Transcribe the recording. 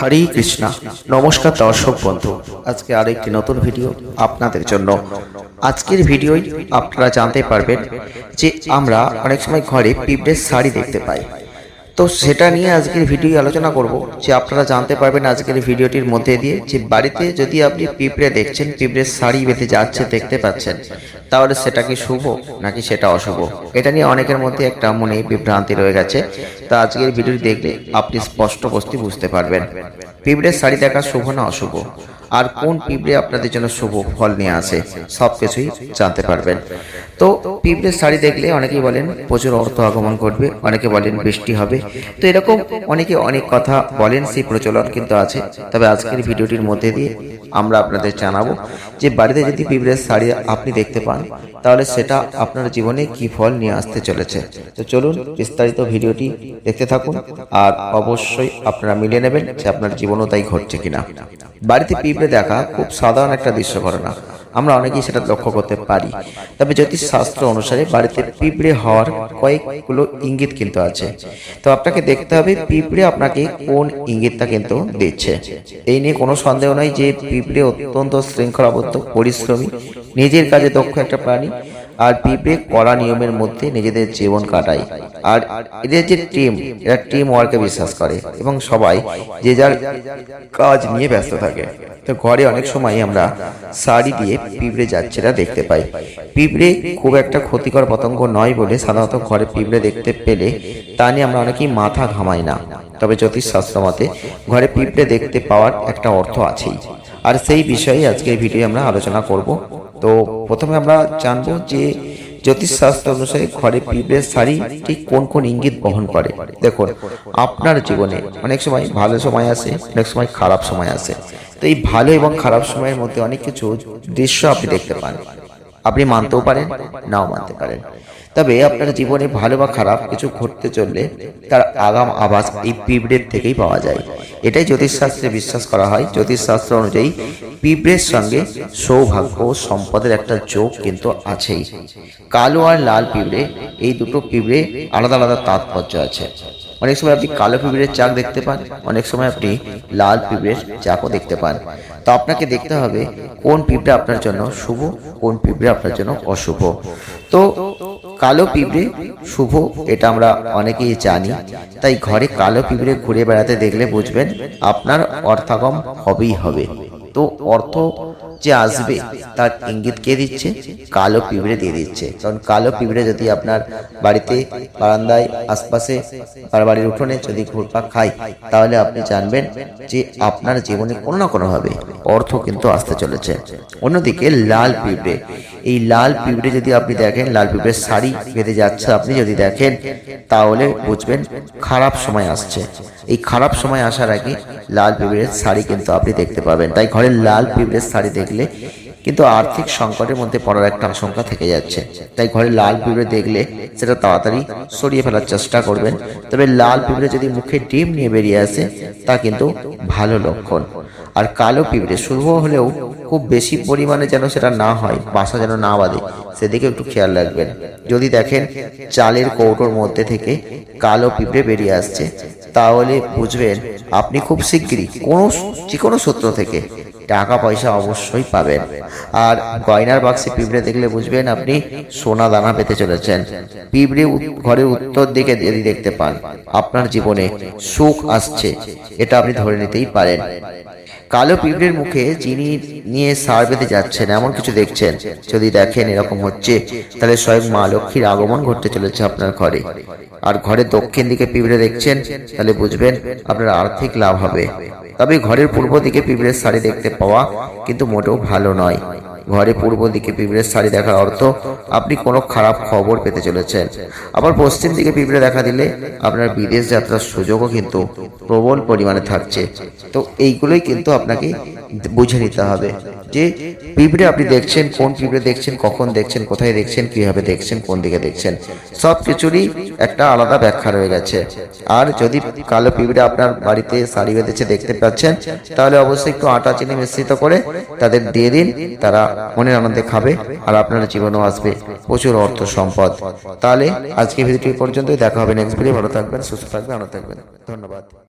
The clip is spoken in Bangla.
হরে কৃষ্ণা। নমস্কার দর্শক বন্ধু। আজকে আরেকটি নতুন ভিডিও আপনাদের জন্য। আজকের ভিডিওই আপনারা জানতে পারবেন যে আমরা অনেক সময় ঘরে পিঁপড়ের শাড়ি দেখতে পাই। তো সেটা নিয়ে আজকের ভিডিও আলোচনা করব যে আপনারা জানতে পারবেন আজকের ভিডিওটির মধ্যে দিয়ে যে বাড়িতে যদি আপনি পিঁপড়ে দেখছেন, পিঁপড়ের শাড়ি বেঁধে যাচ্ছে, দেখতে পাচ্ছেন, তাহলে সেটা কি শুভ নাকি সেটা অশুভ? এটা নিয়ে অনেকের মধ্যে একটা মনে বিভ্রান্তি রয়ে গেছে। তো আজকের ভিডিওটি দেখলে আপনি স্পষ্ট বস্তি বুঝতে পারবেন। পিঁপড়ের শাড়ি দেখা শুভ না অশুভ? আর কোন পিঁপড়ে আপনাদের জন্য শুভ ফল নিয়ে আসে, সব কিছুই জানতে পারবেন। তো পিঁপড়ের শাড়ি দেখলে অনেকেই বলেন, প্রচুর অর্থ আগমন করবে অনেকে বলেন বৃষ্টি হবে। তো এরকম অনেকে অনেক কথা বলেন, সেই প্রচলন কিন্তু আছে। তবে আজকের ভিডিওটির মধ্যে দিয়ে আমরা আপনাদের জানাব যে বাড়িতে যদি পিঁপড়ের শাড়ি আপনি দেখতে পান, তাহলে সেটা আপনার জীবনে কি ফল নিয়ে আসতে চলেছে। তো চলুন বিস্তারিত ভিডিওটি দেখতে থাকুন, আর অবশ্যই আপনারা মিলিয়ে নেবেন যে আপনার জীবনও তাই ঘটছে কিনা। বাড়িতে পিঁপড়ে দেখা খুব সাধারণ একটা দৃশ্য ঘটনা আমরা অনেকেই সেটা লক্ষ্য করতে পারি। তবে জ্যোতিষ শাস্ত্র অনুসারে বাড়িতে পিঁপড়ে হওয়ার কয়েকগুলো ইঙ্গিত কিন্তু আছে। তো আপনাকে দেখতে হবে পিঁপড়ে আপনাকে কোন ইঙ্গিতটা কিন্তু দিচ্ছে। এই নিয়ে কোনো সন্দেহ নাই যে পিঁপড়ে অত্যন্ত শৃঙ্খলাবদ্ধ, পরিশ্রমী, নিজের কাজে দক্ষ একটা প্রাণী। আর পিঁপড়ে কড়া নিয়মের মধ্যে নিজেদের জীবন কাটায়। আর এদের যে টিম এরা টিম ওয়ার্কে বিশ্বাস করে এবং সবাই যে যার কাজ নিয়ে ব্যস্ত থাকে। তো ঘরে অনেক সময় আমরা শাড়ি দিয়ে পিঁপড়ে যাচ্ছে দেখতে পাই। পিঁপড়ে খুব একটা ক্ষতিকর পতঙ্গ নয় বলে সাধারণত ঘরে পিঁপড়ে দেখতে পেলে তা নিয়ে আমরা অনেকেই মাথা ঘামাই না। তবে জ্যোতিষশাস্ত্র মতে ঘরে পিঁপড়ে দেখতে পাওয়ার একটা অর্থ আছেই। আর সেই বিষয়ে আজকের ভিডিও আমরা আলোচনা করব। তো প্রথমে আমরা জানব যে জ্যোতিষশাস্ত্র অনুসারে ঘরে পিঁপড়ের শাড়ি ঠিক কোন কোন ইঙ্গিত বহন করে? দেখুন, আপনার জীবনে অনেক সময় ভালো সময় আসে, অনেক সময় খারাপ সময় আসে। তো এই ভালো এবং খারাপ সময়ের মধ্যে অনেক কিছু দৃশ্য আপনি দেখতে পান আপনি মানতেও পারেন, নাও মানতে পারেন। তবে আপনার জীবনে ভালো বা খারাপ কিছু ঘটতে চললে তার আগাম আভাস এই পিঁপড়ের থেকেই পাওয়া যায়। এটাই জ্যোতিষশাস্ত্রে বিশ্বাস করা হয়। জ্যোতিষশাস্ত্র অনুযায়ী পিঁপড়ের সঙ্গে সৌভাগ্য সম্পদের একটা যোগ কিন্তু আছেই। কালো আর লাল পিঁপড়ে, এই দুটো পিঁপড়ে আলাদা আলাদা তাৎপর্য আছে। অনেক সময় আপনি কালো পিঁপড়ের চাক দেখতে পান, অনেক সময় আপনি লাল পিঁপড়ের চাকও দেখতে পান। তো আপনাকে দেখতে হবে কোন পিঁপড়ে আপনার জন্য শুভ, কোন পিঁপড়ে আপনার জন্য অশুভ। তো কালো পিঁপড়ে শুভ, এটা আমরা অনেকেই জানি। তাই ঘরে কালো পিঁপড়ে ঘুরে বেড়াতে দেখলে বুঝবেন আপনার অর্থাগম হবেই হবে। তো অর্থ যে আসবে, তার ইঙ্গিত কে দিচ্ছে? কালো পিঁপড়ে দিয়ে দিচ্ছে। কারণ কালো পিঁপড়ে যদি আপনার বাড়িতে বারান্দায়, আশপাশে বাড়ির উঠোনে যদি ঘুরপাক খায়, তাহলে আপনি জানবেন যে আপনার জীবনে কোনো না কোনোভাবে অর্থ কিন্তু আসতে চলেছে। অন্যদিকে লাল পিঁপড়ে। এই লাল পিঁপড়ে যদি আপনি দেখেন, লাল পিঁপড়ের শাড়ি বেঁধে যাচ্ছে আপনি যদি দেখেন, তাহলে বুঝবেন খারাপ সময় আসছে। এই খারাপ সময় আসার আগে লাল পিঁপড়ের শাড়ি কিন্তু আপনি দেখতে পাবেন। তাই ঘরে লাল পিঁপড়ের শাড়ি দেখলে কিন্তু আর্থিক সংকটের মধ্যে পড়ার একটা আশঙ্কা থেকে যাচ্ছে। তাই ঘরে লাল পিঁপড়ে দেখলে সেটা তাড়াতাড়ি সরিয়ে ফেলার চেষ্টা করবেন। তবে লাল পিঁপড়ে যদি মুখে ডিম নিয়ে বেরিয়ে আসে, তা কিন্তু ভালো লক্ষণ। আর কালো পিঁপড়ে শুভ হলেও খুব বেশি পরিমাণে যেন সেটা না হয়, বাসা যেন না বাঁধে সেদিকে একটু খেয়াল রাখবেন। যদি দেখেন চালের কৌটোর মধ্যে থেকে কালো পিঁপড়ে বেরিয়ে আসছে, তাহলে বুঝবেন আপনি খুব শিগগিরই কোনো, যে কোনো সূত্র থেকে টাকা পয়সা অবশ্যই পাবেন। আর গয়নার বাক্সে পিঁপড়ে দেখলে বুঝবেন আপনি সোনা দানা পেতে চলেছেন। পিঁপড়ে ঘরের উত্তর দিকে যদি দেখতে পান। আপনার জীবনে সুখ আসছে, এটা আপনি ধরে নিতেই পারেন। কালো পিঁপড়ের মুখে চিনি নিয়ে সার বেঁধে যাচ্ছেন, এমন কিছু দেখছেন। যদি দেখেন এরকম হচ্ছে, তাহলে স্বয়ং মা লক্ষ্মীর আগমন ঘটতে চলেছে আপনার ঘরে। আর ঘরের দক্ষিণ দিকে পিঁপড়ে দেখছেন, তাহলে বুঝবেন আপনার আর্থিক লাভ হবে। তবে ঘরের পূর্ব দিকে পিঁপড়ের শাড়ি দেখতে পাওয়া কিন্তু মোটেও ভালো নয়। ঘরে পূর্ব দিকে পিঁপড়ের শাড়ি দেখার অর্থ, আপনি কোনো খারাপ খবর পেতে চলেছেন। আবার পশ্চিম দিকে পিঁপড়ে দেখা দিলে আপনার বিদেশ যাত্রার সুযোগও কিন্তু প্রবল পরিমাণে থাকছে। তো এইগুলোই কিন্তু আপনাকে বুঝে নিতে হবে। যে পিঁপড়ে আপনি দেখছেন কোন পিঁপড়ে দেখছেন কখন দেখছেন কোথায় দেখছেন কীভাবে দেখছেন কোন দিকে দেখছেন সব কিছুরই একটা আলাদা ব্যাখ্যা রয়ে গেছে। আর যদি কালো পিঁপড়ে আপনার বাড়িতে সারি বেঁধেছে দেখতে পাচ্ছেন তাহলে অবশ্যই একটু আটা চিনি মিশ্রিত করে তাদের দিয়ে দিন তারা মনের আনন্দে খাবে আর আপনার জীবনও আসবে প্রচুর অর্থ সম্পদ। তাহলে আজকে ভিডিওটি পর্যন্তই দেখা হবে নেক্সট ভিডিও ভালো থাকবেন সুস্থ থাকবেন আনন্দ থাকবেন। ধন্যবাদ।